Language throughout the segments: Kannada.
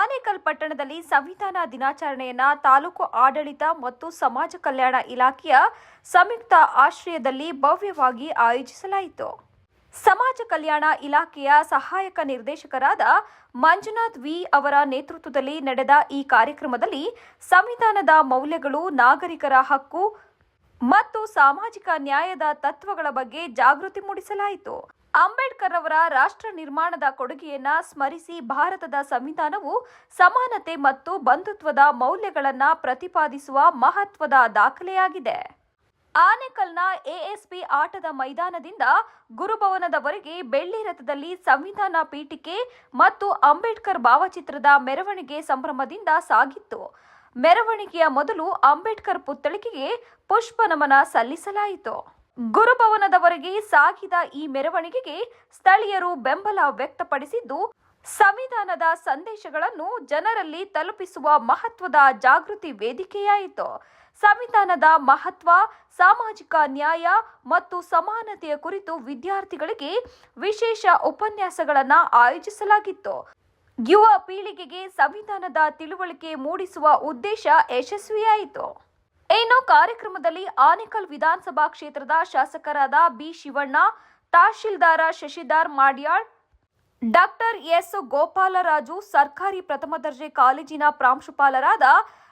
ಆನೇಕಲ್ ಪಟ್ಟಣದಲ್ಲಿ ಸಂವಿಧಾನ ದಿನಾಚರಣೆಯನ್ನ ತಾಲೂಕು ಆಡಳಿತ ಮತ್ತು ಸಮಾಜ ಕಲ್ಯಾಣ ಇಲಾಖೆಯ ಸಂಯುಕ್ತ ಆಶ್ರಯದಲ್ಲಿ ಭವ್ಯವಾಗಿ ಆಯೋಜಿಸಲಾಯಿತು. ಸಮಾಜ ಕಲ್ಯಾಣ ಇಲಾಖೆಯ ಸಹಾಯಕ ನಿರ್ದೇಶಕರಾದ ಮಂಜುನಾಥ್ ವಿ ಅವರ ನೇತೃತ್ವದಲ್ಲಿ ನಡೆದ ಈ ಕಾರ್ಯಕ್ರಮದಲ್ಲಿ ಸಂವಿಧಾನದ ಮೌಲ್ಯಗಳು, ನಾಗರಿಕರ ಹಕ್ಕು ಮತ್ತು ಸಾಮಾಜಿಕ ನ್ಯಾಯದ ತತ್ವಗಳ ಬಗ್ಗೆ ಜಾಗೃತಿ ಮೂಡಿಸಲಾಯಿತು. ಅಂಬೇಡ್ಕರ್ ಅವರ ರಾಷ್ಟ್ರ ನಿರ್ಮಾಣದ ಕೊಡುಗೆಯನ್ನ ಸ್ಮರಿಸಿ ಭಾರತದ ಸಂವಿಧಾನವು ಸಮಾನತೆ ಮತ್ತು ಬಂಧುತ್ವದ ಮೌಲ್ಯಗಳನ್ನು ಪ್ರತಿಪಾದಿಸುವ ಮಹತ್ವದ ದಾಖಲೆಯಾಗಿದೆ. ಆನೆಕಲ್ನ ಎಎಸ್ಪಿ ಆಟದ ಮೈದಾನದಿಂದ ಗುರುಭವನದವರೆಗೆ ಬೆಳ್ಳಿ ರಥದಲ್ಲಿ ಸಂವಿಧಾನ ಪೀಠಿಕೆ ಮತ್ತು ಅಂಬೇಡ್ಕರ್ ಭಾವಚಿತ್ರದ ಮೆರವಣಿಗೆ ಸಂಭ್ರಮದಿಂದ ಸಾಗಿತ್ತು. ಮೆರವಣಿಗೆಯ ಮೊದಲು ಅಂಬೇಡ್ಕರ್ ಪುತ್ಥಳಿಕೆಗೆ ಪುಷ್ಪ ನಮನ ಸಲ್ಲಿಸಲಾಯಿತು. ಗುರುಭವನದವರೆಗೆ ಸಾಗಿದ ಈ ಮೆರವಣಿಗೆಗೆ ಸ್ಥಳೀಯರು ಬೆಂಬಲ ವ್ಯಕ್ತಪಡಿಸಿದ್ದು, ಸಂವಿಧಾನದ ಸಂದೇಶಗಳನ್ನು ಜನರಲ್ಲಿ ತಲುಪಿಸುವ ಮಹತ್ವದ ಜಾಗೃತಿ ವೇದಿಕೆಯಾಯಿತು. ಸಂವಿಧಾನದ ಮಹತ್ವ, ಸಾಮಾಜಿಕ ನ್ಯಾಯ ಮತ್ತು ಸಮಾನತೆಯ ಕುರಿತು ವಿದ್ಯಾರ್ಥಿಗಳಿಗೆ ವಿಶೇಷ ಉಪನ್ಯಾಸಗಳನ್ನು ಆಯೋಜಿಸಲಾಗಿತ್ತು. ಯುವ ಪೀಳಿಗೆಗೆ ಸಂವಿಧಾನದ ತಿಳುವಳಿಕೆ ಮೂಡಿಸುವ ಉದ್ದೇಶ ಯಶಸ್ವಿಯಾಯಿತು. ಇನ್ನು ಕಾರ್ಯಕ್ರಮದಲ್ಲಿ ಆನೇಕಲ್ ವಿಧಾನಸಭಾ ಕ್ಷೇತ್ರದ ಶಾಸಕರಾದ ಬಿ ಶಿವಣ್ಣ, ತಹಶೀಲ್ದಾರ ಶಶಿಧರ್ ಮಾಡ್ಯಾಳ್, ಡಾಕ್ಟರ್ ಎಸ್ ಗೋಪಾಲರಾಜು, ಸರ್ಕಾರಿ ಪ್ರಥಮ ದರ್ಜೆ ಕಾಲೇಜಿನ ಪ್ರಾಂಶುಪಾಲರಾದ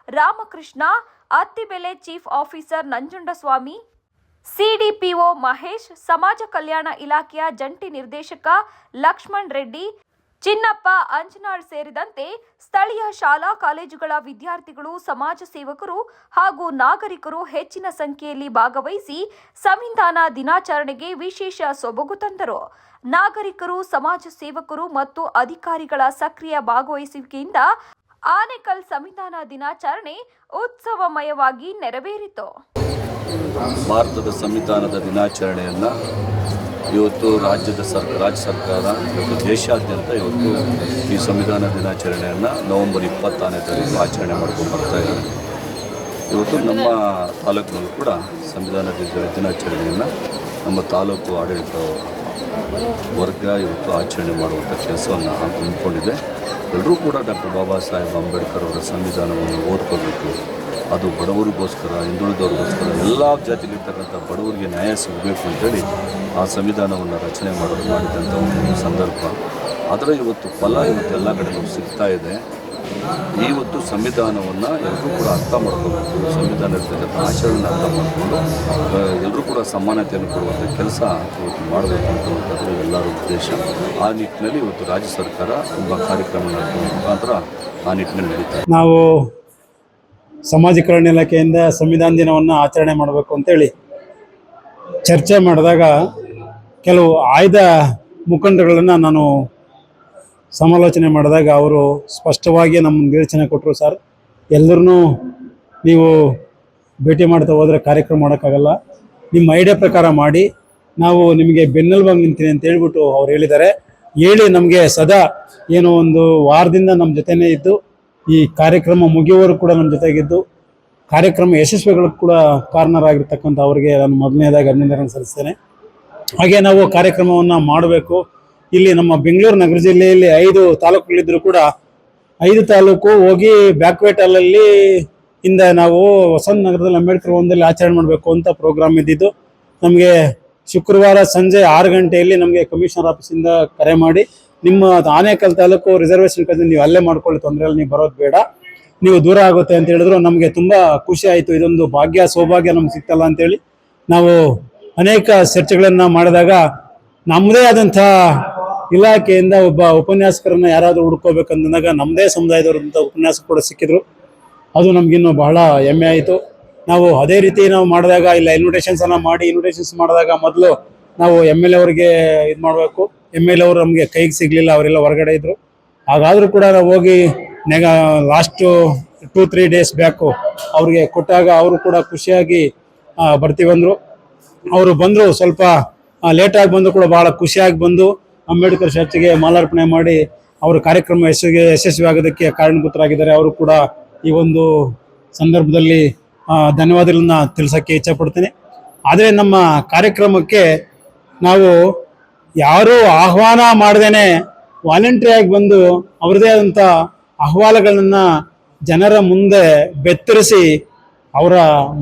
Ramakrishna, Attibele chief officer Nanjundaswamy, CDPO Mahesh, ಸಮಾಜ ಕಲ್ಯಾಣ ಇಲಾಖೆಯ ಜಂಟಿ ನಿರ್ದೇಶಕ ಲಕ್ಷ್ಮಣ್ ರೆಡ್ಡಿ ಚಿನ್ನಪ್ಪ, ಅಂಜನಾಳ್ ಸೇರಿದಂತೆ ಸ್ಥಳೀಯ ಶಾಲಾ ಕಾಲೇಜುಗಳ ವಿದ್ಯಾರ್ಥಿಗಳು, ಸಮಾಜ ಸೇವಕರು ಹಾಗೂ ನಾಗರಿಕರು ಹೆಚ್ಚಿನ ಸಂಖ್ಯೆಯಲ್ಲಿ ಭಾಗವಹಿಸಿ ಸಂವಿಧಾನ ದಿನಾಚರಣೆಗೆ ವಿಶೇಷ ಸೊಬಗು ತಂದರು. ನಾಗರಿಕರು, ಸಮಾಜ ಸೇವಕರು ಮತ್ತು ಅಧಿಕಾರಿಗಳ ಸಕ್ರಿಯ ಭಾಗವಹಿಸುವಿಕೆಯಿಂದ ಆನೆಕಲ್ ಸಂವಿಧಾನ ದಿನಾಚರಣೆ ಉತ್ಸವಮಯವಾಗಿ ನೆರವೇರಿತು. ಭಾರತದ ಸಂವಿಧಾನದ ದಿನಾಚರಣೆಯನ್ನು ಇವತ್ತು ರಾಜ್ಯದ ಸರ್, ರಾಜ್ಯ ಸರ್ಕಾರ ಇವತ್ತು ದೇಶಾದ್ಯಂತ ಇವತ್ತು ಈ ಸಂವಿಧಾನ ದಿನಾಚರಣೆಯನ್ನು ನವೆಂಬರ್ ಇಪ್ಪತ್ತಾರನೇ ತಾರೀಕು ಆಚರಣೆ ಮಾಡ್ಕೊಂಡು ಬರ್ತಾ ಇದ್ದಾರೆ. ಇವತ್ತು ನಮ್ಮ ತಾಲೂಕಿನಲ್ಲೂ ಕೂಡ ಸಂವಿಧಾನ ದಿನಾಚರಣೆಯನ್ನು ನಮ್ಮ ತಾಲೂಕು ಆಡಳಿತ ವರ್ಗ ಇವತ್ತು ಆಚರಣೆ ಮಾಡುವಂಥ ಕೆಲಸವನ್ನು ಹಮ್ಮಿಕೊಂಡಿದೆ. ಎಲ್ಲರೂ ಕೂಡ ಡಾಕ್ಟರ್ ಬಾಬಾ ಸಾಹೇಬ್ ಅಂಬೇಡ್ಕರ್ ಅವರ ಸಂವಿಧಾನವನ್ನು ಓದ್ಕೋಬೇಕು. ಅದು ಬಡವರಿಗೋಸ್ಕರ, ಹಿಂದುಳಿದವ್ರಿಗೋಸ್ಕರ ಎಲ್ಲ ಜಾತಿಲಿರ್ತಕ್ಕಂಥ ಬಡವರಿಗೆ ನ್ಯಾಯ ಸಿಗಬೇಕು ಅಂತೇಳಿ ಆ ಸಂವಿಧಾನವನ್ನು ರಚನೆ ಮಾಡೋದು ಮಾಡಿದಂಥ ಒಂದು ಸಂದರ್ಭ. ಅದರ ಇವತ್ತು ಫಲ ಇವತ್ತು ಎಲ್ಲ ಕಡೆಗೂ ಸಿಗ್ತಾ ಇದೆ. ಇವತ್ತು ಸಂವಿಧಾನವನ್ನು ಎಲ್ಲರೂ ಕೂಡ ಅರ್ಥ ಮಾಡ್ಕೋಬೇಕು. ಸಂವಿಧಾನ ಇರ್ತಕ್ಕಂಥ ಆಚರಣೆ ಅರ್ಥ ಮಾಡಿಕೊಂಡು ಎಲ್ಲರೂ ಕೂಡ ಸಮಾನತೆಯನ್ನು ಕೊಡುವಂಥ ಕೆಲಸ ಇವತ್ತು ಮಾಡಬೇಕು ಅಂತಕ್ಕಂಥದ್ದು ಎಲ್ಲರ ಉದ್ದೇಶ. ಆ ನಿಟ್ಟಿನಲ್ಲಿ ಇವತ್ತು ರಾಜ್ಯ ಸರ್ಕಾರ ತುಂಬ ಕಾರ್ಯಕ್ರಮ ನಡೆಸುವ ಮುಖಾಂತರ ಆ ನಿಟ್ಟಿನಲ್ಲಿ ನಡೀತಾರೆ ನಾವು ಸಮಾಜ ಕಲ್ಯಾಣ ಇಲಾಖೆಯಿಂದ ಸಂವಿಧಾನ ದಿನವನ್ನು ಆಚರಣೆ ಮಾಡಬೇಕು ಅಂತೇಳಿ ಚರ್ಚೆ ಮಾಡಿದಾಗ ಕೆಲವು ಆಯ್ದ ಮುಖಂಡಗಳನ್ನು ನಾನು ಸಮಾಲೋಚನೆ ಮಾಡಿದಾಗ ಅವರು ಸ್ಪಷ್ಟವಾಗಿ ನಮ್ಮ ನಿರ್ದೇಶನ ಕೊಟ್ಟರು, ಸರ್, ಎಲ್ಲರನ್ನೂ ನೀವು ಭೇಟಿ ಮಾಡ್ತಾ ಹೋದರೆ ಕಾರ್ಯಕ್ರಮ ಮಾಡೋಕ್ಕಾಗಲ್ಲ. ನಿಮ್ಮ ಐಡಿಯಾ ಪ್ರಕಾರ ಮಾಡಿ, ನಾವು ನಿಮಗೆ ಬೆನ್ನೆಲುಬಾಗಿ ನಿಂತೀನಿ ಅಂತ ಹೇಳ್ಬಿಟ್ಟು ಅವ್ರು ಹೇಳಿದ್ದಾರೆ. ಹೇಳಿ ನಮಗೆ ಸದಾ ಏನೋ ಒಂದು ವಾರದಿಂದ ನಮ್ಮ ಜೊತೆನೇ ಇದ್ದು ಈ ಕಾರ್ಯಕ್ರಮ ಮುಗಿಯುವರು ಕೂಡ ನಮ್ಮ ಜೊತೆಗಿದ್ದು, ಕಾರ್ಯಕ್ರಮ ಯಶಸ್ವಿಗಳು ಕೂಡ ಕಾರಣರಾಗಿರ್ತಕ್ಕಂಥ ಅವರಿಗೆ ನಾನು ಮೊದಲನೇದಾಗಿ ಅಭಿನಂದನೆ ಸಲ್ಲಿಸ್ತೇನೆ. ಹಾಗೆ ನಾವು ಕಾರ್ಯಕ್ರಮವನ್ನು ಮಾಡಬೇಕು. ಇಲ್ಲಿ ನಮ್ಮ ಬೆಂಗಳೂರು ನಗರ ಜಿಲ್ಲೆಯಲ್ಲಿ ಐದು ತಾಲೂಕುಗಳಿದ್ರು ಕೂಡ, ಐದು ತಾಲೂಕು ಹೋಗಿ ಬ್ಯಾಕ್ವೇಟ್ ಅಲ್ಲಲ್ಲಿ ಇಂದ ನಾವು ವಸಂತ ನಗರದಲ್ಲಿ ಅಂಬೇಡ್ಕರ್ ಭವನದಲ್ಲಿ ಆಚರಣೆ ಮಾಡಬೇಕು ಅಂತ ಪ್ರೋಗ್ರಾಮ್ ಇದ್ದಿದ್ದು. ನಮಗೆ ಶುಕ್ರವಾರ ಸಂಜೆ ಆರು ಗಂಟೆಯಲ್ಲಿ ನಮಗೆ ಕಮಿಷನರ್ ಆಫೀಸಿಂದ ಕರೆ ಮಾಡಿ ನಿಮ್ಮ ಆನೇಕಲ್ ತಾಲೂಕು ರಿಸರ್ವೇಶನ್ ಕಡೆ ನೀವು ಅಲ್ಲೇ ಮಾಡ್ಕೊಳ್ಳಿ ತೊಂದರೆ ಇಲ್ಲ ನೀವು ಬರೋದು ಬೇಡ. ನೀವು ದೂರ ಆಗುತ್ತೆ ಅಂತ ಹೇಳಿದ್ರು, ನಮಗೆ ತುಂಬ ಖುಷಿ ಆಯಿತು. ಇದೊಂದು ಭಾಗ್ಯ, ಸೌಭಾಗ್ಯ ನಮ್ಗೆ ಸಿಕ್ತಲ್ಲ ಅಂತೇಳಿ ನಾವು ಅನೇಕ ಚರ್ಚೆಗಳನ್ನು ಮಾಡಿದಾಗ ನಮ್ಮದೇ ಆದಂಥ ಇಲಾಖೆಯಿಂದ ಒಬ್ಬ ಉಪನ್ಯಾಸಕರನ್ನ ಯಾರಾದರೂ ಹುಡ್ಕೋಬೇಕಂದಾಗ ನಮ್ಮದೇ ಅಂತ ಉಪನ್ಯಾಸ ಕೂಡ ಸಿಕ್ಕಿದ್ರು. ಅದು ನಮಗಿನ್ನೂ ಬಹಳ ಹೆಮ್ಮೆ ಆಯಿತು. ನಾವು ಅದೇ ರೀತಿ ನಾವು ಮಾಡಿದಾಗ, ಇಲ್ಲ ಇನ್ವಿಟೇಷನ್ಸ್ ಅನ್ನ ಮಾಡಿ ಇನ್ವಿಟೇಷನ್ಸ್ ಮಾಡಿದಾಗ ಮೊದಲು ನಾವು ಎಂ ಎಲ್ ಎ ಅವರಿಗೆ ಇದು ಮಾಡಬೇಕು. ಎಂ ಎಲ್ ಅವರು ನಮಗೆ ಕೈಗೆ ಸಿಗಲಿಲ್ಲ, ಅವರೆಲ್ಲ ಹೊರಗಡೆ ಇದ್ರು. ಹಾಗಾದರೂ ಕೂಡ ನಾವು ಹೋಗಿ ನೆಗ last two three days back ಅವ್ರಿಗೆ ಕೊಟ್ಟಾಗ ಅವರು ಕೂಡ ಖುಷಿಯಾಗಿ ಬರ್ತೀವಂದರು ಅವರು ಬಂದರು ಸ್ವಲ್ಪ ಲೇಟಾಗಿ ಬಂದು ಕೂಡ ಭಾಳ ಖುಷಿಯಾಗಿ ಬಂದು ಅಂಬೇಡ್ಕರ್ ಚರ್ಚ್ಗೆ ಮಾಲಾರ್ಪಣೆ ಮಾಡಿ ಅವರ ಕಾರ್ಯಕ್ರಮ ಯಶಸ್ವಿ ಯಶಸ್ವಿ ಆಗೋದಕ್ಕೆ ಕಾರಣಭೂತರಾಗಿದ್ದಾರೆ. ಅವರು ಕೂಡ ಈ ಒಂದು ಸಂದರ್ಭದಲ್ಲಿ ಧನ್ಯವಾದಗಳನ್ನ ತಿಳಿಸೋಕ್ಕೆ ಇಚ್ಛಪಡ್ತೀನಿ ಆದರೆ ನಮ್ಮ ಕಾರ್ಯಕ್ರಮಕ್ಕೆ ನಾವು ಯಾರೂ ಆಹ್ವಾನ ಮಾಡ್ದೇನೆ ವಾಲಂಟ್ರಿಯಾಗಿ ಬಂದು ಅವ್ರದೇ ಆದಂಥ ಅಹವಾಲುಗಳನ್ನ ಜನರ ಮುಂದೆ ಬೆತ್ತರಿಸಿ ಅವರ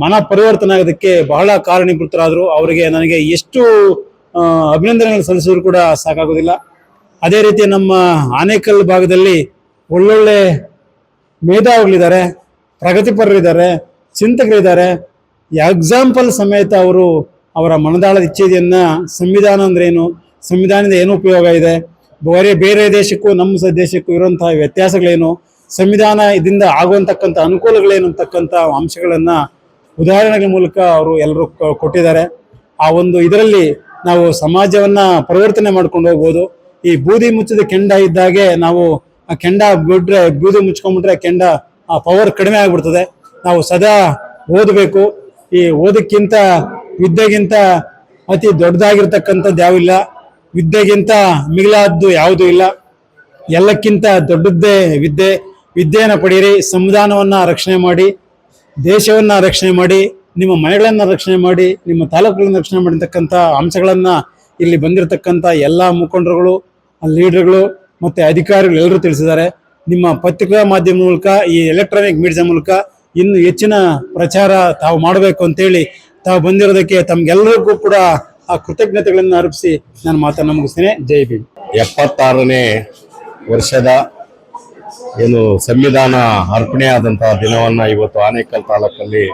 ಮನ ಪರಿವರ್ತನೆ ಆಗೋದಕ್ಕೆ ಬಹಳ ಕಾರಣೀಭೂತರಾದರು. ಅವರಿಗೆ ನನಗೆ ಎಷ್ಟು ಅಭಿನಂದನೆಗಳನ್ನು ಅಭಿನಂದನೆಗಳು ಸಲ್ಲಿಸಿದ್ರು ಕೂಡ ಸಾಕಾಗೋದಿಲ್ಲ. ಅದೇ ರೀತಿ ನಮ್ಮ ಆನೇಕಲ್ ಭಾಗದಲ್ಲಿ ಒಳ್ಳೊಳ್ಳೆ ಮೇಧಾವಿಗಳಿದ್ದಾರೆ, ಪ್ರಗತಿಪರರಿದ್ದಾರೆ, ಚಿಂತಕರಿದ್ದಾರೆ. ಎಕ್ಸಾಂಪಲ್ ಸಮೇತ ಅವರು ಅವರ ಮನದಾಳದ ಇಚ್ಛೆಯನ್ನ, ಸಂವಿಧಾನ ಅಂದ್ರೇನು ಸಂವಿಧಾನದ ಏನು ಉಪಯೋಗ ಇದೆ? ಬೇರೆ ಬೇರೆ ದೇಶಕ್ಕೂ, ನಮ್ಮ ದೇಶಕ್ಕೂ ಇರುವಂತಹ ವ್ಯತ್ಯಾಸಗಳೇನು? ಸಂವಿಧಾನ ಇದರಿಂದ ಆಗುವಂತಕ್ಕಂಥ ಅನುಕೂಲಗಳೇನು ಅಂತಕ್ಕಂಥ ಅಂಶಗಳನ್ನು ಉದಾಹರಣೆಗಳ ಮೂಲಕ ಅವರು ಎಲ್ಲರೂ ಕೊಟ್ಟಿದ್ದಾರೆ. ಆ ಒಂದು ಇದರಲ್ಲಿ ನಾವು ಸಮಾಜವನ್ನ ಪರಿವರ್ತನೆ ಮಾಡ್ಕೊಂಡು ಹೋಗ್ಬೋದು. ಈ ಬೂದಿ ಮುಚ್ಚಿದ ಕೆಂಡ ಇದ್ದಾಗೆ ನಾವು ಆ ಕೆಂಡ ಬಿಡ್ರೆ ಬೂದಿ ಮುಚ್ಕೊಂಡ್ಬಿಟ್ರೆ ಕೆಂಡ, ಆ ಪವರ್ ಕಡಿಮೆ ಆಗ್ಬಿಡ್ತದೆ. ನಾವು ಸದಾ ಓದಬೇಕು. ಈ ಓದಕ್ಕಿಂತ ವಿದ್ಯೆಗಿಂತ ಅತಿ ದೊಡ್ಡದಾಗಿರ್ತಕ್ಕಂಥದ್ದು ಯಾವಿಲ್ಲ. ವಿದ್ಯೆಗಿಂತ ಮಿಗಿಲಾದ್ದು ಯಾವುದೂ ಇಲ್ಲ. ಎಲ್ಲಕ್ಕಿಂತ ದೊಡ್ಡದ್ದೇ ವಿದ್ಯೆ. ವಿದ್ಯೆಯನ್ನು ಪಡೆಯಿರಿ, ಸಂವಿಧಾನವನ್ನ ರಕ್ಷಣೆ ಮಾಡಿ, ದೇಶವನ್ನ ರಕ್ಷಣೆ ಮಾಡಿ, ನಿಮ್ಮ ಮನೆಗಳನ್ನು ರಕ್ಷಣೆ ಮಾಡಿ, ನಿಮ್ಮ ತಾಲೂಕುಗಳನ್ನ ರಕ್ಷಣೆ ಮಾಡಿರ್ತಕ್ಕಂಥ ಅಂಶಗಳನ್ನು ಇಲ್ಲಿ ಬಂದಿರತಕ್ಕಂಥ ಎಲ್ಲ ಮುಖಂಡರುಗಳು, ಲೀಡರ್ಗಳು ಮತ್ತೆ ಅಧಿಕಾರಿಗಳು ಎಲ್ಲರೂ ತಿಳಿಸಿದ್ದಾರೆ. ನಿಮ್ಮ ಪತ್ರಿಕಾ ಮಾಧ್ಯಮ ಮೂಲಕ, ಈ ಎಲೆಕ್ಟ್ರಾನಿಕ್ ಮೀಡಿಯಾ ಮೂಲಕ ಇನ್ನು ಹೆಚ್ಚಿನ ಪ್ರಚಾರ ತಾವು ಮಾಡಬೇಕು ಅಂತೇಳಿ ತಾವು ಬಂದಿರೋದಕ್ಕೆ ತಮಗೆಲ್ಲರಿಗೂ ಕೂಡ ಆ ಕೃತಜ್ಞತೆಗಳನ್ನು ಅರ್ಪಿಸಿ ನಾನು ಮಾತನ್ನು ಮುಗಿಸ್ತೇನೆ. ಜೈ ಭೀಮ್. ಎಪ್ಪತ್ತಾರನೇ ವರ್ಷದ ಏನು ಸಂವಿಧಾನ ಅರ್ಪಣೆ ಆದಂತಹ ದಿನವನ್ನ ಇವತ್ತು ಆನೇಕಲ್ ತಾಲೂಕಲ್ಲಿ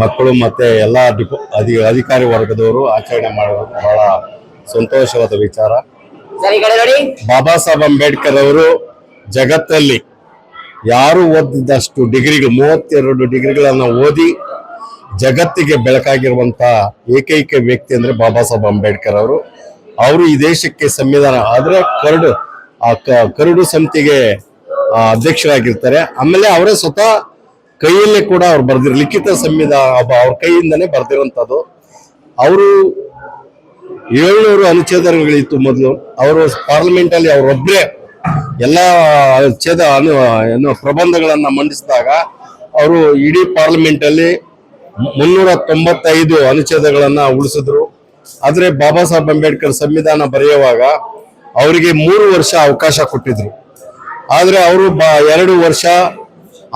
ಮಕ್ಕಳು ಮತ್ತೆ ಎಲ್ಲ ಡಿಪೋ ಅಧಿ ಅಧಿಕಾರಿ ವರ್ಗದವರು ಆಚರಣೆ ಮಾಡೋದು ಬಹಳ ಸಂತೋಷವಾದ ವಿಚಾರ. ಬಾಬಾ ಸಾಹೇಬ್ ಅಂಬೇಡ್ಕರ್ ಅವರು ಜಗತ್ತಲ್ಲಿ ಯಾರು ಓದಿದಷ್ಟು ಡಿಗ್ರಿಗಳು ಮೂವತ್ತೆರಡು ಡಿಗ್ರಿಗಳನ್ನ ಓದಿ ಜಗತ್ತಿಗೆ ಬೆಳಕಾಗಿರುವಂತ ಏಕೈಕ ವ್ಯಕ್ತಿ ಅಂದ್ರೆ ಬಾಬಾ ಸಾಹೇಬ್ ಅಂಬೇಡ್ಕರ್ ಅವರು. ಅವರು ಈ ದೇಶಕ್ಕೆ ಸಂವಿಧಾನ, ಆದ್ರೆ ಕರಡು, ಆ ಕರಡು ಸಮಿತಿಗೆ ಅಧ್ಯಕ್ಷರಾಗಿರ್ತಾರೆ. ಆಮೇಲೆ ಅವರೇ ಸ್ವತಃ ಕೈಯಲ್ಲೇ ಕೂಡ ಅವ್ರು ಬರ್ದಿರ ಲಿಖಿತ ಸಂವಿಧಾನ ಅವ್ರ ಕೈಯಿಂದನೇ ಬರ್ದಿರೋಂಥದ್ದು. ಅವರು ಏಳ್ನೂರು ಅನುಚ್ಛೇದಗಳಿತ್ತು ಮೊದಲು. ಅವರು ಪಾರ್ಲಿಮೆಂಟ್ ಅಲ್ಲಿ ಅವರೊಬ್ಬರೇ ಎಲ್ಲ ಅನುಚ್ಛೇದ ಅನು, ಏನು ಪ್ರಬಂಧಗಳನ್ನ ಮಂಡಿಸಿದಾಗ, ಅವರು ಇಡೀ ಪಾರ್ಲಿಮೆಂಟ್ ಅಲ್ಲಿ ಮುನ್ನೂರ ತೊಂಬತ್ತೈದು ಅನುಚ್ಛೇದಗಳನ್ನ ಉಳಿಸಿದ್ರು. ಆದ್ರೆ ಬಾಬಾ ಸಾಹೇಬ್ ಅಂಬೇಡ್ಕರ್ ಸಂವಿಧಾನ ಬರೆಯುವಾಗ ಅವರಿಗೆ ಮೂರು ವರ್ಷ ಅವಕಾಶ ಕೊಟ್ಟಿದ್ರು. ಆದ್ರೆ ಅವರು ಎರಡು ವರ್ಷ,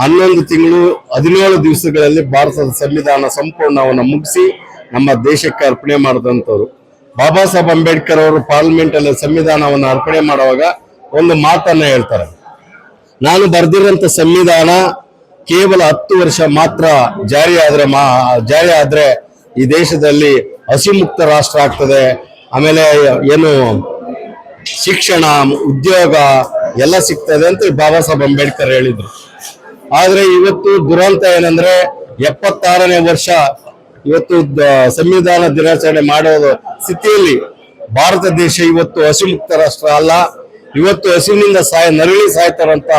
ಹನ್ನೊಂದು ತಿಂಗಳು, ಹದಿನೇಳು ದಿವಸಗಳಲ್ಲಿ ಭಾರತದ ಸಂವಿಧಾನ ಸಂಪೂರ್ಣವನ್ನು ಮುಗಿಸಿ ನಮ್ಮ ದೇಶಕ್ಕೆ ಅರ್ಪಣೆ ಮಾಡಿದಂಥವ್ರು. ಬಾಬಾ ಸಾಹೇಬ್ ಅಂಬೇಡ್ಕರ್ ಅವರು ಪಾರ್ಲಿಮೆಂಟ್ ಅಲ್ಲಿ ಸಂವಿಧಾನವನ್ನು ಅರ್ಪಣೆ ಮಾಡುವಾಗ ಒಂದು ಮಾತನ್ನ ಹೇಳ್ತಾರೆ. ನಾನು ಬರೆದಿರೋಂಥ ಸಂವಿಧಾನ ಕೇವಲ ಹತ್ತು ವರ್ಷ ಮಾತ್ರ ಜಾರಿ ಆದ್ರೆ ಮಾ ಜಾರಿ ಆದ್ರೆ ಈ ದೇಶದಲ್ಲಿ ಹಸಿಮುಕ್ತ ರಾಷ್ಟ್ರ ಆಗ್ತದೆ. ಆಮೇಲೆ ಏನು ಶಿಕ್ಷಣ, ಉದ್ಯೋಗ ಎಲ್ಲ ಸಿಗ್ತದೆ ಅಂತ ಬಾಬಾ ಸಾಹೇಬ್ ಅಂಬೇಡ್ಕರ್ ಹೇಳಿದ್ರು. ಆದ್ರೆ ಇವತ್ತು ದುರಂತ ಏನಂದ್ರೆ ಎಪ್ಪತ್ತಾರನೇ ವರ್ಷ ಇವತ್ತು ಸಂವಿಧಾನ ದಿನಾಚರಣೆ ಮಾಡೋದು ಸ್ಥಿತಿಯಲ್ಲಿ ಭಾರತ ದೇಶ ಇವತ್ತು ಹಸಿಮುಕ್ತ ರಾಷ್ಟ್ರ ಅಲ್ಲ. ಇವತ್ತು ಹಸಿವಿನಿಂದ ಸಾಯ ನರಳಿ ಸಾಯ್ತಾರಂತ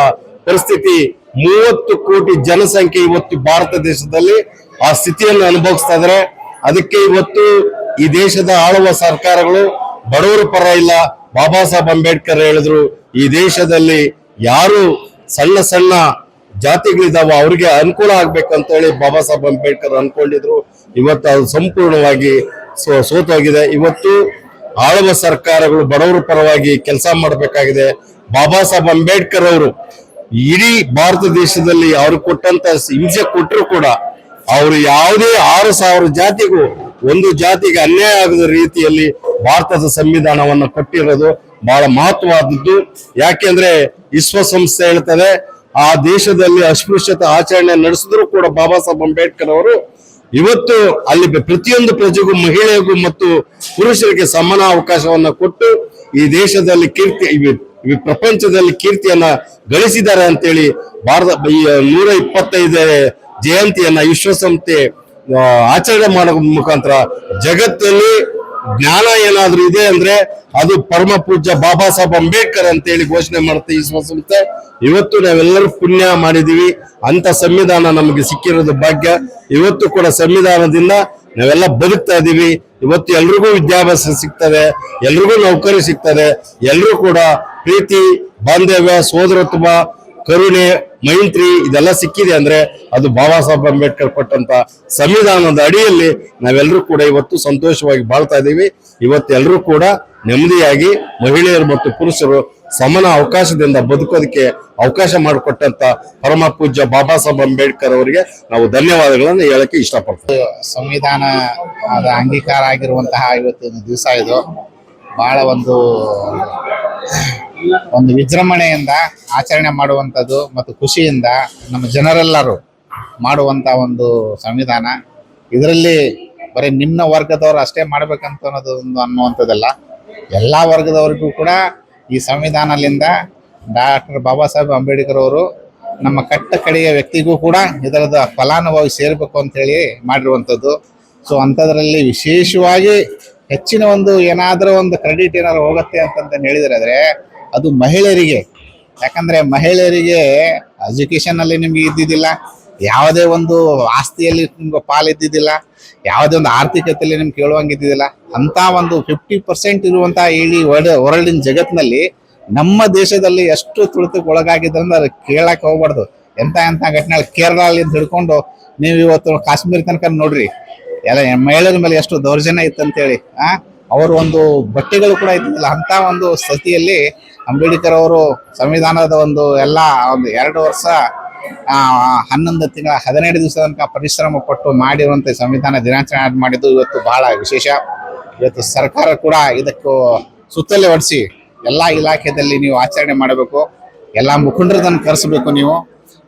ಪರಿಸ್ಥಿತಿ ಮೂವತ್ತು ಕೋಟಿ ಜನಸಂಖ್ಯೆ ಇವತ್ತು ಭಾರತ ದೇಶದಲ್ಲಿ ಆ ಸ್ಥಿತಿಯನ್ನು ಅನುಭವಿಸ್ತಾ ಇದಾರೆ ಅದಕ್ಕೆ ಇವತ್ತು ಈ ದೇಶದ ಆಳುವ ಸರ್ಕಾರಗಳು ಬಡವರ ಪರ ಇಲ್ಲ. ಬಾಬಾ ಸಾಹೇಬ್ ಅಂಬೇಡ್ಕರ್ ಹೇಳಿದ್ರು, ಈ ದೇಶದಲ್ಲಿ ಯಾರು ಸಣ್ಣ ಸಣ್ಣ ಜಾತಿಗಳಿದಾವ ಅವ್ರಿಗೆ ಅನುಕೂಲ ಆಗ್ಬೇಕಂತ ಹೇಳಿ ಬಾಬಾ ಸಾಹೇಬ್ ಅಂಬೇಡ್ಕರ್ ಅನ್ಕೊಂಡಿದ್ರು. ಇವತ್ತು ಅದು ಸಂಪೂರ್ಣವಾಗಿ ಸೋ, ಸೋತೋಗಿದೆ. ಇವತ್ತು ಆಳುವ ಸರ್ಕಾರಗಳು ಬಡವರ ಪರವಾಗಿ ಕೆಲಸ ಮಾಡಬೇಕಾಗಿದೆ. ಬಾಬಾ ಸಾಹೇಬ್ ಅಂಬೇಡ್ಕರ್ ಅವರು ಇಡೀ ಭಾರತ ದೇಶದಲ್ಲಿ ಅವರು ಕೊಟ್ಟಂತ ಹಿಂಸೆ ಕೊಟ್ಟರು ಕೂಡ ಅವರು ಯಾವುದೇ ಆರು ಸಾವಿರ ಜಾತಿಗೂ ಒಂದು ಜಾತಿಗೆ ಅನ್ಯಾಯ ಆಗದ ರೀತಿಯಲ್ಲಿ ಭಾರತದ ಸಂವಿಧಾನವನ್ನು ಕೊಟ್ಟಿರೋದು ಬಹಳ ಮಹತ್ವವಾದದ್ದು. ಯಾಕೆಂದ್ರೆ ವಿಶ್ವಸಂಸ್ಥೆ ಹೇಳ್ತದೆ, ಆ ದೇಶದಲ್ಲಿ ಅಸ್ಪೃಶ್ಯತೆ ಆಚರಣೆ ನಡೆಸಿದ್ರು ಕೂಡ ಬಾಬಾ ಸಾಹೇಬ್ ಅಂಬೇಡ್ಕರ್ ಅವರು. ಇವತ್ತು ಅಲ್ಲಿ ಪ್ರತಿಯೊಂದು ಪ್ರಜೆಗೂ ಮಹಿಳೆಗೂ ಮತ್ತು ಪುರುಷರಿಗೆ ಸಮಾನ ಅವಕಾಶವನ್ನ ಕೊಟ್ಟು ಈ ದೇಶದಲ್ಲಿ ಕೀರ್ತಿ ಇವಿ ಪ್ರಪಂಚದಲ್ಲಿ ಕೀರ್ತಿಯನ್ನ ಗಳಿಸಿದ್ದಾರೆ ಅಂತೇಳಿ ಭಾರತ ಈ ನೂರ ಇಪ್ಪತ್ತೈದು ಜಯಂತಿಯನ್ನ ವಿಶ್ವಸಂಸ್ಥೆ ಆಚರಣೆ ಮಾಡೋ ಮುಖಾಂತರ ಜಗತ್ತಲ್ಲಿ ಜ್ಞಾನ ಏನಾದ್ರೂ ಇದೆ ಅಂದ್ರೆ ಅದು ಪರಮ ಪೂಜ್ಯ ಬಾಬಾ ಸಾಹೇಬ್ ಅಂಬೇಡ್ಕರ್ ಅಂತೇಳಿ ಘೋಷಣೆ ಮಾಡುತ್ತೆ ಈ ಸಂಸ್ಥೆ ಇವತ್ತು ನಾವೆಲ್ಲರೂ ಪುಣ್ಯ ಮಾಡಿದೀವಿ ಅಂತ ಸಂವಿಧಾನ ನಮಗೆ ಸಿಕ್ಕಿರೋದು ಭಾಗ್ಯ. ಇವತ್ತು ಕೂಡ ಸಂವಿಧಾನದಿಂದ ನಾವೆಲ್ಲ ಬದುಕ್ತಾ ಇದೀವಿ ಇವತ್ತು ಎಲ್ರಿಗೂ ವಿದ್ಯಾಭ್ಯಾಸ ಸಿಗ್ತದೆ, ಎಲ್ರಿಗೂ ನೌಕರಿ ಸಿಗ್ತದೆ, ಎಲ್ರೂ ಕೂಡ ಪ್ರೀತಿ, ಬಾಂಧವ್ಯ, ಸೋದರತ್ವ, ಕರುಣೆ, ಮೈತ್ರಿ ಇದೆಲ್ಲ ಸಿಕ್ಕಿದೆ ಅಂದ್ರೆ ಅದು ಬಾಬಾ ಸಾಹೇಬ್ ಅಂಬೇಡ್ಕರ್ ಕೊಟ್ಟಂತ ಸಂವಿಧಾನದ ಅಡಿಯಲ್ಲಿ ನಾವೆಲ್ಲರೂ ಕೂಡ ಇವತ್ತು ಸಂತೋಷವಾಗಿ ಬಾಳ್ತಾ ಇದ್ದೀವಿ. ಇವತ್ತು ಎಲ್ಲರೂ ಕೂಡ ನೆಮ್ಮದಿಯಾಗಿ ಮಹಿಳೆಯರು ಮತ್ತು ಪುರುಷರು ಸಮಾನ ಅವಕಾಶದಿಂದ ಬದುಕೋದಕ್ಕೆ ಅವಕಾಶ ಮಾಡಿಕೊಟ್ಟಂತ ಪರಮ ಪೂಜ್ಯ ಬಾಬಾ ಸಾಹೇಬ್ ಅಂಬೇಡ್ಕರ್ ಅವರಿಗೆ ನಾವು ಧನ್ಯವಾದಗಳನ್ನು ಹೇಳಕ್ಕೆ ಇಷ್ಟಪಡ್ತೀವಿ. ಸಂವಿಧಾನ ಅಂಗೀಕಾರ ಆಗಿರುವಂತಹ ಇವತ್ತಿನ ದಿವಸ ಇದು. ಬಹಳ ಒಂದು ಒಂದು ವಿಜೃಂಭಣೆಯಿಂದ ಆಚರಣೆ ಮಾಡುವಂಥದ್ದು ಮತ್ತು ಖುಷಿಯಿಂದ ನಮ್ಮ ಜನರೆಲ್ಲರೂ ಮಾಡುವಂತ ಒಂದು ಸಂವಿಧಾನ. ಇದರಲ್ಲಿ ಬರೀ ನಿಮ್ಮ ವರ್ಗದವರು ಅಷ್ಟೇ ಮಾಡ್ಬೇಕಂತ ಅನ್ನೋದು ಒಂದು ಅನ್ನುವಂಥದ್ದಲ್ಲ. ಎಲ್ಲ ವರ್ಗದವರಿಗೂ ಕೂಡ ಈ ಸಂವಿಧಾನದಿಂದ ಡಾಕ್ಟರ್ ಬಾಬಾ ಸಾಹೇಬ್ ಅಂಬೇಡ್ಕರ್ ಅವರು ನಮ್ಮ ಕಟ್ಟ ಕಡೆಯ ವ್ಯಕ್ತಿಗೂ ಕೂಡ ಇದರದ ಫಲಾನುಭವಿ ಸೇರಬೇಕು ಅಂತ ಹೇಳಿ ಮಾಡಿರುವಂಥದ್ದು. ಸೊ ಅಂಥದ್ರಲ್ಲಿ ವಿಶೇಷವಾಗಿ ಹೆಚ್ಚಿನ ಒಂದು ಏನಾದರೂ ಒಂದು ಕ್ರೆಡಿಟ್ ಏನಾದ್ರು ಹೋಗುತ್ತೆ ಅಂತಂತ ಹೇಳಿದ್ರೆ ಅದು ಮಹಿಳೆಯರಿಗೆ. ಯಾಕಂದ್ರೆ ಮಹಿಳೆಯರಿಗೆ ಎಜುಕೇಶನ್ ಅಲ್ಲಿ ನಿಮ್ಗೆ ಇದ್ದಿದ್ದಿಲ್ಲ. ಯಾವುದೇ ಒಂದು ಆಸ್ತಿಯಲ್ಲಿ ನಿಮ್ಗೆ ಪಾಲು ಇದ್ದಿದ್ದಿಲ್ಲ, ಯಾವುದೇ ಒಂದು ಆರ್ಥಿಕತೆಯಲ್ಲಿ ನಿಮ್ಗೆ ಕೇಳುವಂಗಿದ್ದಿದ್ದಿಲ್ಲ ಅಂತ ಒಂದು ಫಿಫ್ಟಿ ಪರ್ಸೆಂಟ್ ಇರುವಂತ ಹೇಳಿ ವರ್ಲ್ಡ್ ವರ್ಲ್ಡಿನ ಜಗತ್ತಿನಲ್ಲಿ ನಮ್ಮ ದೇಶದಲ್ಲಿ ಎಷ್ಟು ತುಳಿತಕ್ಕೆ ಒಳಗಾಗಿದ್ರಂದ್ರೆ ಅದು ಕೇಳಕ್ ಹೋಗ್ಬಾರ್ದು. ಎಂತ ಎಂತ ಘಟನೆ ಕೇರಳದಿಂದ ಹಿಡ್ಕೊಂಡು ನೀವು ಇವತ್ತು ಕಾಶ್ಮೀರ ತನಕ ನೋಡ್ರಿ, ಎಲ್ಲ ಮಹಿಳೆಯರ ಮೇಲೆ ಎಷ್ಟು ದೌರ್ಜನ್ಯ ಇತ್ತು ಅಂತೇಳಿ ಆ? ಅವರು ಒಂದು ಬಟ್ಟೆಗಳು ಕೂಡ ಇದ್ದಿಲ್ಲ ಅಂತ ಒಂದು ಸ್ಥಿತಿಯಲ್ಲಿ ಅಂಬೇಡ್ಕರ್ ಅವರು ಸಂವಿಧಾನದ ಒಂದು ಎಲ್ಲ ಒಂದು ಎರಡು ವರ್ಷ ಹನ್ನೊಂದು ತಿಂಗಳ, ಹದಿನೈದು ದಿವಸ ತನಕ ಪರಿಶ್ರಮ ಪಟ್ಟು ಮಾಡಿರುವಂತಹ ಸಂವಿಧಾನ ದಿನಾಚರಣೆ ಮಾಡಿದ್ದು ಇವತ್ತು ಬಹಳ ವಿಶೇಷ. ಇವತ್ತು ಸರ್ಕಾರ ಕೂಡ ಇದಕ್ಕೂ ಸುತ್ತಲೇ ಹೊಡಿಸಿ ಎಲ್ಲಾ ಇಲಾಖೆಯಲ್ಲಿ ನೀವು ಆಚರಣೆ ಮಾಡಬೇಕು. ಎಲ್ಲಾ ಮುಖಂಡರದನ್ನು ಕರೆಸಬೇಕು ನೀವು.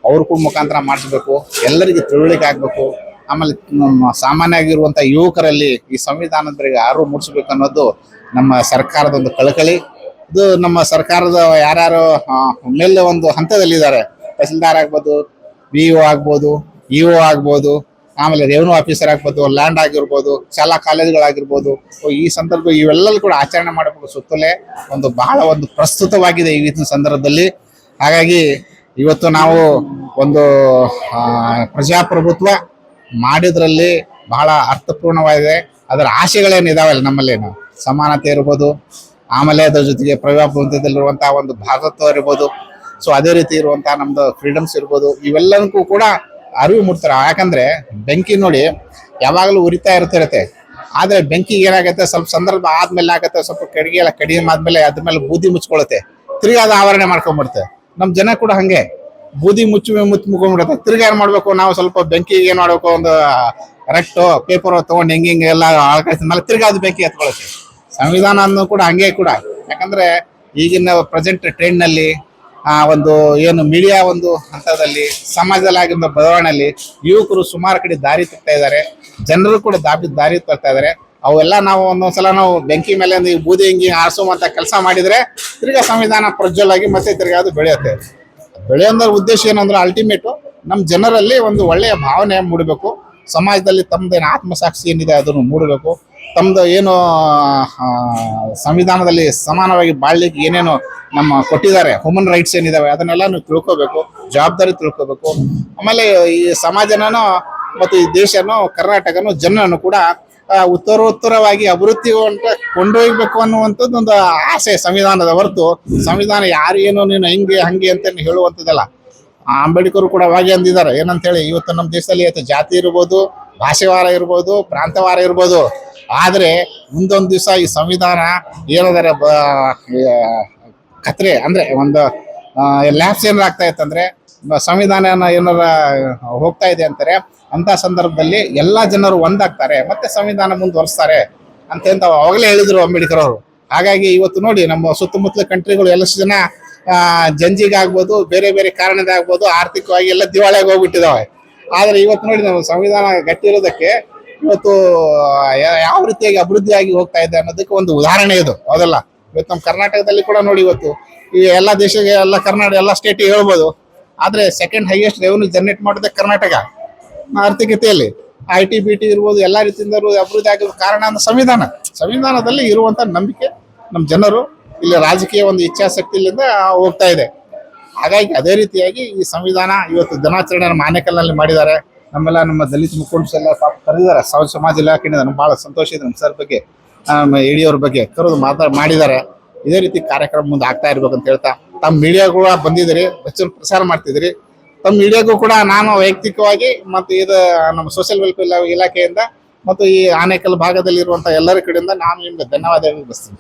ಅವ್ರ ಕೂಡ ಮುಖಾಂತರ ಮಾಡಿಸ್ಬೇಕು. ಎಲ್ಲರಿಗೆ ತಿಳುವಳಿಕೆ ಆಗ್ಬೇಕು. ಆಮೇಲೆ ಸಾಮಾನ್ಯ ಯುವಕರಲ್ಲಿ ಈ ಸಂವಿಧಾನದ ಅರಿವು ಮೂಡಿಸ್ಬೇಕು ಅನ್ನೋದು ನಮ್ಮ ಸರ್ಕಾರದ ಒಂದು ಕಳಕಳಿ. ಇದು ನಮ್ಮ ಸರ್ಕಾರದ ಯಾರ್ಯಾರು ಮೇಲೆ ಒಂದು ಹಂತದಲ್ಲಿದ್ದಾರೆ. ತಹಸೀಲ್ದಾರ್ ಆಗ್ಬೋದು ಬಿ ಒ ಆಗ್ಬೋದು ಇ ಒ ಆಗ್ಬೋದು, ಆಮೇಲೆ ರೆವೆನ್ಯೂ ಆಫೀಸರ್ ಆಗ್ಬೋದು ಲ್ಯಾಂಡ್ ಆಗಿರ್ಬೋದು, ಶಾಲಾ ಕಾಲೇಜುಗಳಾಗಿರ್ಬೋದು. ಈ ಸಂದರ್ಭ ಇವೆಲ್ಲವೂ ಕೂಡ ಆಚರಣೆ ಮಾಡಬೇಕು. ಸುತ್ತಲೇ ಒಂದು ಬಹಳ ಒಂದು ಪ್ರಸ್ತುತವಾಗಿದೆ ಈಗಿನ ಸಂದರ್ಭದಲ್ಲಿ. ಹಾಗಾಗಿ ಇವತ್ತು ನಾವು ಒಂದು ಪ್ರಜಾಪ್ರಭುತ್ವ ಮಾಡಿದ್ರಲ್ಲಿ ಬಹಳ ಅರ್ಥಪೂರ್ಣವಾಗಿದೆ. ಅದರ ಆಶೆಗಳೇನಿದಾವಲ್ಲ ನಮ್ಮಲ್ಲೇನು ಸಮಾನತೆ ಇರ್ಬೋದು. ಆಮೇಲೆ ಅದರ ಜೊತೆಗೆ ಪ್ರಜಾಪ್ರಭುತ್ವದಲ್ಲಿರುವಂತಹ ಒಂದು ಭಾಗತ್ವ ಇರ್ಬೋದು. ಸೊ ಅದೇ ರೀತಿ ಇರುವಂತಹ ನಮ್ದು ಫ್ರೀಡಮ್ಸ್ ಇರ್ಬೋದು ಇವೆಲ್ಲದಕ್ಕೂ ಕೂಡ ಅರಿವು ಮೂಡ್ತಾರೆ. ಯಾಕಂದ್ರೆ ಬೆಂಕಿ ನೋಡಿ ಯಾವಾಗಲೂ ಉರಿತಾ ಇರ್ತಿರತ್ತೆ ಆದ್ರೆ ಬೆಂಕಿಗೆ ಏನಾಗುತ್ತೆ? ಸ್ವಲ್ಪ ಸಂದರ್ಭ ಆದ್ಮೇಲೆ ಆಗುತ್ತೆ. ಸ್ವಲ್ಪ ಕಡಿಗೆ ಎಲ್ಲ ಕಡಿಮೆ ಆದ್ಮೇಲೆ ಅದ್ರ ಮೇಲೆ ಬೂದಿ ಮುಚ್ಕೊಳತ್ತೆ. ತಿರ್ಗಿ ಅದು ಆವರಣೆ ಮಾಡ್ಕೊಂಡ್ಬಿಡುತ್ತೆ. ನಮ್ ಜನ ಕೂಡ ಹಂಗೆ. ಬೂದಿ ಮುಚ್ಚು ಮುಚ್ಚಿ ಮುಚ್ಕೊಂಡ್ಬಿಡುತ್ತೆ. ತಿರ್ಗಿ ಏನ್ ಮಾಡ್ಬೇಕು? ನಾವು ಸ್ವಲ್ಪ ಬೆಂಕಿಗೆ ಏನ್ ಮಾಡ್ಬೇಕು? ಒಂದು ಕರೆಕ್ಟ್ ಪೇಪರ್ ತಗೊಂಡು ಹೆಂಗ್ ಹಿಂಗೆ ಎಲ್ಲ ಮೇಲೆ ತಿರ್ಗಿ ಅದು ಬೆಂಕಿ ಎತ್ಕೊಳುತ್ತೆ. ಸಂವಿಧಾನ ಅನ್ನೋ ಕೂಡ ಹಂಗೆ ಕೂಡ. ಯಾಕಂದ್ರೆ ಈಗಿನ ಪ್ರೆಸೆಂಟ್ ಟ್ರೆಂಡ್ನಲ್ಲಿ ಆ ಒಂದು ಏನು ಮೀಡಿಯಾ ಒಂದು ಹಂತದಲ್ಲಿ ಸಮಾಜದಲ್ಲಿ ಆಗಿರುವ ಬದಲಾವಣೆಯಲ್ಲಿ ಯುವಕರು ಸುಮಾರು ಕಡೆ ದಾರಿ ತರ್ತಾ ಇದ್ದಾರೆ. ಜನರು ಕೂಡ ದಾರಿ ದಾರಿ ತರ್ತಾ ಇದ್ದಾರೆ. ಅವೆಲ್ಲ ನಾವು ಒಂದೊಂದ್ಸಲ ನಾವು ಬೆಂಕಿ ಮೇಲೆ ಈ ಬೂದಿ ಹಿಂಗಿ ಆರಿಸುವಂತ ಕೆಲಸ ಮಾಡಿದ್ರೆ ತಿರ್ಗಾ ಸಂವಿಧಾನ ಪ್ರಜ್ವಲಾಗಿ ಮತ್ತೆ ತಿರ್ಗಾ ಅದು ಬೆಳೆಯುತ್ತೆ. ಬೆಳೆಯೋದ್ರ ಉದ್ದೇಶ ಏನಂದ್ರೆ ಅಲ್ಟಿಮೇಟು ನಮ್ಮ ಜನರಲ್ಲಿ ಒಂದು ಒಳ್ಳೆಯ ಭಾವನೆ ಮೂಡಬೇಕು. ಸಮಾಜದಲ್ಲಿ ತಮ್ಮದೇನು ಆತ್ಮಸಾಕ್ಷಿ ಏನಿದೆ ಅದನ್ನು ಮೂಡಬೇಕು. ತಮ್ಮದು ಏನು ಸಂವಿಧಾನದಲ್ಲಿ ಸಮಾನವಾಗಿ ಬಾಳ್ಲಿಕ್ಕೆ ಏನೇನು ನಮ್ಮ ಕೊಟ್ಟಿದ್ದಾರೆ ಹ್ಯೂಮನ್ ರೈಟ್ಸ್ ಏನಿದಾವೆ, ಅದನ್ನೆಲ್ಲ ತಿಳ್ಕೋಬೇಕು, ಜವಾಬ್ದಾರಿ ತಿಳ್ಕೋಬೇಕು. ಆಮೇಲೆ ಈ ಸಮಾಜನೂ ಮತ್ತು ಈ ದೇಶನೂ, ಕರ್ನಾಟಕನೂ, ಜನರನ್ನು ಕೂಡ ಉತ್ತರೋತ್ತರವಾಗಿ ಅಭಿವೃದ್ಧಿ ಅಂತ ಕೊಂಡೊಯ್ಬೇಕು ಅನ್ನುವಂಥದ್ದು ಒಂದು ಆಸೆ ಸಂವಿಧಾನದ ಹೊರತು. ಸಂವಿಧಾನ ಯಾರು ಏನು, ನೀನು ಹಿಂಗೆ, ಹಂಗೆ ಅಂತ ಹೇಳುವಂಥದ್ದಲ್ಲ. ಅಂಬೇಡ್ಕರು ಅಂಬೇಡ್ಕರ್ ಕೂಡ ಅವಾಗೆ ಅಂದಿದ್ದಾರೆ. ಏನಂತ ಹೇಳಿ ಇವತ್ತು ನಮ್ಮ ದೇಶದಲ್ಲಿ ಇವತ್ತು ಜಾತಿ ಇರ್ಬೋದು, ಭಾಷೆವಾರ ಇರ್ಬೋದು, ಪ್ರಾಂತವಾರ ಇರ್ಬೋದು. ಆದ್ರೆ ಮುಂದೊಂದು ದಿವಸ ಈ ಸಂವಿಧಾನ ಏನಾದರೆ ಬ ಕತ್ರೆ, ಅಂದ್ರೆ ಒಂದು ಲ್ಯಾಬ್ಸ್ ಏನಾರ ಆಗ್ತಾ ಇತ್ತಂದರೆ ಸಂವಿಧಾನ ಏನಾರ ಹೋಗ್ತಾ ಇದೆ ಅಂತಾರೆ ಅಂತ ಸಂದರ್ಭದಲ್ಲಿ ಎಲ್ಲಾ ಜನರು ಒಂದಾಗ್ತಾರೆ, ಮತ್ತೆ ಸಂವಿಧಾನ ಮುಂದುವರಿಸ್ತಾರೆ ಅಂತ ಅವಾಗಲೇ ಹೇಳಿದ್ರು ಅಂಬೇಡ್ಕರ್ ಅವರು. ಹಾಗಾಗಿ ಇವತ್ತು ನೋಡಿ ನಮ್ಮ ಸುತ್ತಮುತ್ತಲ ಕಂಟ್ರಿಗಳು ಎಲ್ಲಷ್ಟು ಜನ ಜಂಜಿಗಾಗ್ಬೋದು, ಬೇರೆ ಬೇರೆ ಕಾರಣದಾಗ್ಬೋದು ಆರ್ಥಿಕವಾಗಿ ಎಲ್ಲ ದಿವಾಳಿಯಾಗಿ ಹೋಗ್ಬಿಟ್ಟಿದಾವೆ. ಆದರೆ ಇವತ್ತು ನೋಡಿ ನಮ್ಮ ಸಂವಿಧಾನ ಗಟ್ಟಿ ಇರೋದಕ್ಕೆ ಇವತ್ತು ಯಾವ ರೀತಿಯಾಗಿ ಅಭಿವೃದ್ಧಿಯಾಗಿ ಹೋಗ್ತಾ ಇದೆ ಅನ್ನೋದಕ್ಕೆ ಒಂದು ಉದಾಹರಣೆ ಇದು. ಅದೆಲ್ಲ ಇವತ್ತು ನಮ್ಮ ಕರ್ನಾಟಕದಲ್ಲಿ ಕೂಡ ನೋಡಿ ಇವತ್ತು, ಈ ಎಲ್ಲ ದೇಶಕ್ಕೆ ಎಲ್ಲ ಕರ್ನಾಟಕ, ಎಲ್ಲ ಸ್ಟೇಟ್ ಹೇಳ್ಬೋದು. ಆದರೆ ಸೆಕೆಂಡ್ ಹೈಯೆಸ್ಟ್ ರೆವೆನ್ಯೂ ಜನರೇಟ್ ಮಾಡೋದೇ ಕರ್ನಾಟಕ. ಆರ್ಥಿಕತೆಯಲ್ಲಿ ಐ ಟಿ ಬಿ ಟಿ ಇರ್ಬೋದು, ಎಲ್ಲ ರೀತಿಯಿಂದ ಅಭಿವೃದ್ಧಿ ಆಗಿರೋ ಕಾರಣ ಅಂದ್ರೆ ಸಂವಿಧಾನ. ಸಂವಿಧಾನದಲ್ಲಿ ಇರುವಂತ ನಂಬಿಕೆ ನಮ್ಮ ಜನರು, ಇಲ್ಲಿ ರಾಜಕೀಯ ಒಂದು ಇಚ್ಛಾಶಕ್ತಿಯಿಂದ ಹೋಗ್ತಾ ಇದೆ. ಹಾಗಾಗಿ ಅದೇ ರೀತಿಯಾಗಿ ಈ ಸಂವಿಧಾನ ಇವತ್ತು ದಿನಾಚರಣೆಯನ್ನು ಮಾನೇಕಲ್ನಲ್ಲಿ ಮಾಡಿದ್ದಾರೆ. ನಮ್ಮೆಲ್ಲ ನಮ್ಮ ದಲಿತ ಮುಖಂಡರು ಎಲ್ಲ ಕರೆದಿದ್ದಾರೆ ಸಮಾಜ ಸಮಾಜ ಇಲಾಖೆಯಿಂದ ನಮ್ಗೆ ಬಹಳ ಸಂತೋಷ ಇದೆ ನಮ್ಮ ಸರ್ ಬಗ್ಗೆ. ನಮ್ಮ ಬಗ್ಗೆ ಕರೆದು ಮಾತಾಡ್ ಮಾಡಿದ್ದಾರೆ. ಇದೇ ರೀತಿ ಕಾರ್ಯಕ್ರಮ ಮುಂದೆ ಆಗ್ತಾ ಇರ್ಬೇಕು ಅಂತ ಹೇಳ್ತಾ, ತಮ್ಮ ಮೀಡಿಯಾಗಳು ಬಂದಿದ್ದೀರಿ ಬಚ್ಚನ್ ಪ್ರಸಾರ ಮಾಡ್ತಿದ್ದೀರಿ. ತಮ್ಮ ಮೀಡಿಯಾಗೂ ಕೂಡ ನಾನು ವೈಯಕ್ತಿಕವಾಗಿ ಮತ್ತು ಇದು, ನಮ್ಮ ಸೋಷಿಯಲ್ ವೆಲ್ಫೇರ್ ಇಲಾಖೆಯಿಂದ ಮತ್ತು ಈ ಆನೇಕಲ್ ಭಾಗದಲ್ಲಿ ಇರುವಂತಹ ಎಲ್ಲರ ಕಡೆಯಿಂದ ನಾನು ನಿಮ್ಗೆ ಧನ್ಯವಾದ ತಿಳಿಸ್ತೀನಿ.